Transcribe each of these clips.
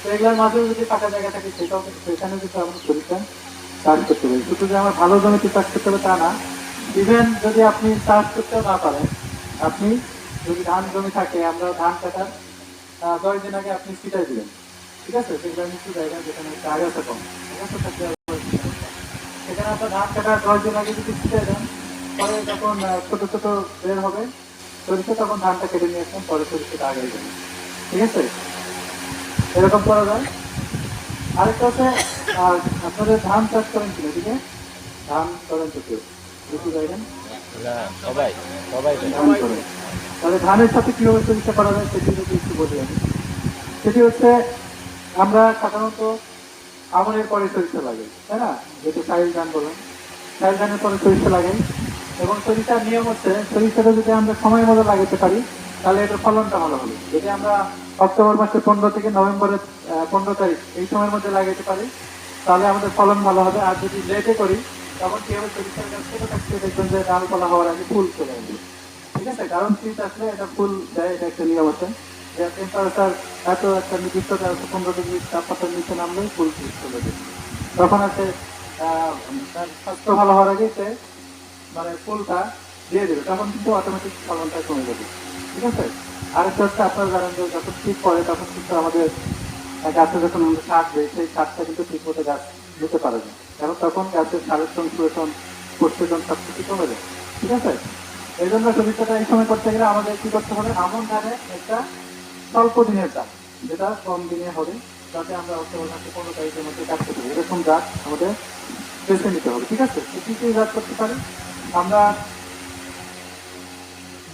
তো এগুলোর মাঝেও যদি ফাঁকা জায়গা থাকে, সেটাও কিন্তু সেখানে কিন্তু আমরা সরিষা চাষ করতে পারি। শুধু যে আমার ভালো জমিতে চাষ করতে হবে তা না ইভেন যদি আপনি চাষ করতেও না পারেন, আপনি যদি ধান জমি থাকে আমরা ধান কাটার দশ দিন আগে আপনি ছিটাই দিবেন। ঠিক আছে? সেগুলো নিচু জায়গা যেখানে আগাছা কম। আগাছা থাকলে সেখানে আপনার ধান কাটার দশ দিন আগে যদি ছিটাই দেন, পরে যখন ছোট ছোট বের হবে সরিষা তখন ধানটা কেটে নিয়ে আসবেন, পরে সরিষাটা আগে ঠিক আছে? এরকম করা যায়। আরেকটা হচ্ছে আপনাদের ধান চাষ করেন কিনা ঠিক আছে? ধান করেন তো কেউ। সবাই সবাই তাহলে ধানের সাথে কীভাবে চিকিৎসা করা যায় সেটি যদি একটু বলি আমি। সেটি হচ্ছে আমরা সাধারণত আমনের পরে সরিষা লাগে তাই না? যেহেতু সাইল ধান বলেন। সাইল ধানের পরে সরিষা লাগে। এবং সরিষার নিয়ম হচ্ছে সরিষাটা যদি আমরা সময় মতো লাগাতে পারি তাহলে এটার ফলনটা ভালো হবে। যদি আমরা অক্টোবর মাসের পনেরো থেকে নভেম্বরের পনেরো তারিখ এই সময়ের মধ্যে লাগাতে পারি, তাহলে আমাদের ফলন ভালো হবে। আর যদি লেটে করি, তখন কি হবে? দেখবেন যে ডাল ফলা হওয়ার আগে ফুল চলে আসবে। ঠিক আছে? কারণ শীত আসলে এটা ফুল দেয়, এটা একটা নিয়ম আছে টেম্পারেচার এত একটা নির্দিষ্ট পনেরো ডিগ্রি তাপমাত্রার নিচে নামলে ফুল ফুল চলে যায়। তখন আছে স্বাস্থ্য ভালো হওয়ার আগে সে মানে ফুলটা দিয়ে দেবে। তখন কিন্তু অটোমেটিক ফলনটা কমে যাবে। ঠিক আছে? আরেকটা হচ্ছে আপনারা জানেন যে যখন শীত পড়ে তখন কিন্তু আমাদের গাছে যখন সার দেয়, সেই সারটা কিন্তু ঠিক মতো গাছ নিতে পারে না। কারণ তখন গাছের সারের সংশ্লেষণ পুষ্টিজন সব কিছু কমে যায়। ঠিক আছে? এই জন্য সুবিধাটা এই সময় করতে গেলে আমাদের কি করতে হবে? আমন ধানে একটা স্বল্প দিনের গাছ যেটা কম দিনে হবে, যাতে আমরা মাসে পনেরো তারিখের মধ্যে কাটতে পারি। এরকম গাছ আমাদের বেছে নিতে হবে। ঠিক আছে? কি কি গাছ করতে পারি? আমরা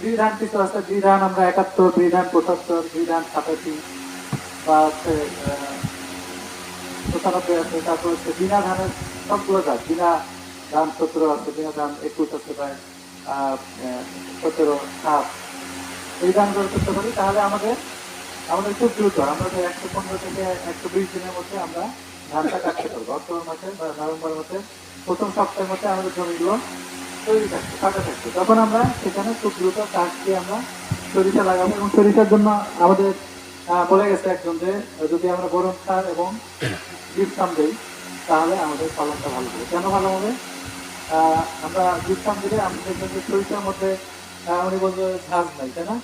দুই ধান কিছু আছে দুই ধান আমরা একাত্তর দুই ধান পঁচাত্তর দুই ধান সাতাশি, বা হচ্ছে পঁচানব্বই আছে, তারপর হচ্ছে বিনা ধানের সবগুলো গাছ বিনা ধান সতেরো আছে, বিনা ধান একুশ আছে প্রায় সতেরো, সাত। এই ধানগুলো করতে পারি, তাহলে আমাদের আমাদের খুব দ্রুত, আমরা যে একশো পনেরো থেকে একশো বিশ দিনের মধ্যে আমরা ধানটা কাটতে পারব। অক্টোবর মাসে বা নভেম্বর মাসে, প্রথম সপ্তাহের মধ্যে আমাদের জমিগুলো তখন আমরা সেখানে খুব দ্রুত চাষ দিয়ে আমরা সরিষা লাগাবো এবং সরিষার জন্য আমাদের বলে গেছে একজন যে, যদি আমরা গরম সার এবং জিপসাম দিই, তাহলে আমাদের ফলনটা ভালো হবে। কেন ভালো হবে? আমরা জিপসাম দিলে আমাদের দেখবেন যে সরিষার মধ্যে উনি বলছে ঘাস নাই, তাই না?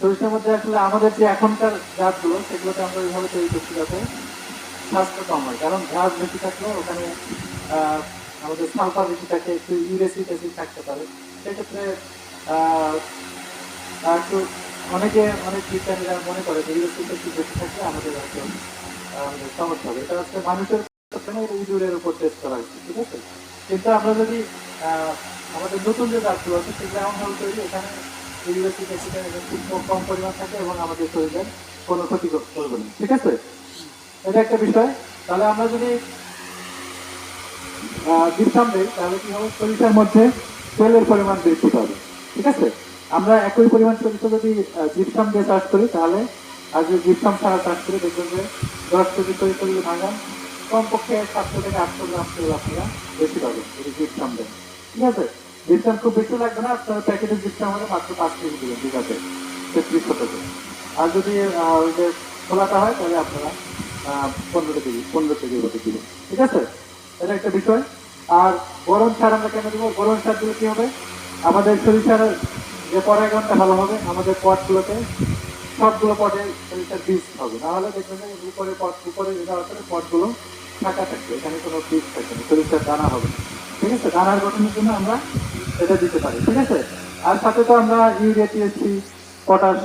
সরিষার মধ্যে আসলে আমাদের যে এখনকার গাছগুলো সেগুলোতে আমরা ওইভাবে তৈরি করছি যাতে স্বাস্থ্য কম হয়। কারণ ঘাস বেশি থাকলে ওখানে আমাদের সালফার বেশি থাকে একটু ইউরেসিক অ্যাসিড থাকতে পারে। সেক্ষেত্রে একটু অনেকে, অনেক বিজ্ঞানীরা মনে করে যে ইউরেসিক বেশি থাকলে আমাদের হয়তো সমস্যা হবে। এটা হচ্ছে মানুষের ইঁদুরের উপর টেস্ট করা হয়েছে ঠিক আছে? কিন্তু আমরা যদি আমাদের নতুন যে গাছগুলো আছে সেগুলো এমনভাবে তৈরি এখানে ইউরেসিক খুব কম পরিমাণ থাকে এবং আমাদের শরীরের কোনো ক্ষতি কর- করবে না, ঠিক আছে? এটা একটা বিষয়। তাহলে আমরা যদি দিই তাহলে কি হবে? সরিষার মধ্যে তেলের পরিমাণ বৃদ্ধি পাবে। ঠিক আছে? আমরা একই পরিমাণ সরিষা যদি জিপসাম দিয়ে চাষ করি, তাহলে আর যদি জিপসাম ছাড়া চাষ করি, দেখবেন যে দশ কেজি সরিষা যদি ভাঙান কমপক্ষে সাতশো থেকে আটশো গ্রাম তেল আপনারা বেশি পাবেন যদি জিপসাম দেন ঠিক আছে? জিপসাম খুব বেশি লাগবে না, আপনার প্যাকেটের জিপসাম হলে মাত্র পাঁচ কেজি দেবেন, ঠিক আছে? তেত্রিশ শতকে আর যদি ওই যে খোলাটা হয়, তাহলে আপনারা পনেরো কেজি পনেরো কেজি মতো দিবেন। ঠিক আছে? এটা একটা বিষয়। আর গরম সার আমরা কেন দেবো? গরম সার দিলে কি হবে? আমাদের সরিষার যে পরাগনটা ভালো হবে, আমাদের পটগুলোতে সবগুলো পটে সরিষার বীজ হবে। নাহলে দেখবেন উপরে পট, উপরে যাওয়ার পরে পটগুলো ফাঁকা থাকবে। এখানে কোনো বীজ থাকবে না, সরিষার দানা হবে। ঠিক আছে? দানার গঠনের জন্য আমরা এটা দিতে পারি। ঠিক আছে? আর সাথে তো আমরা ইউরিয়া টিএসপি পটাশ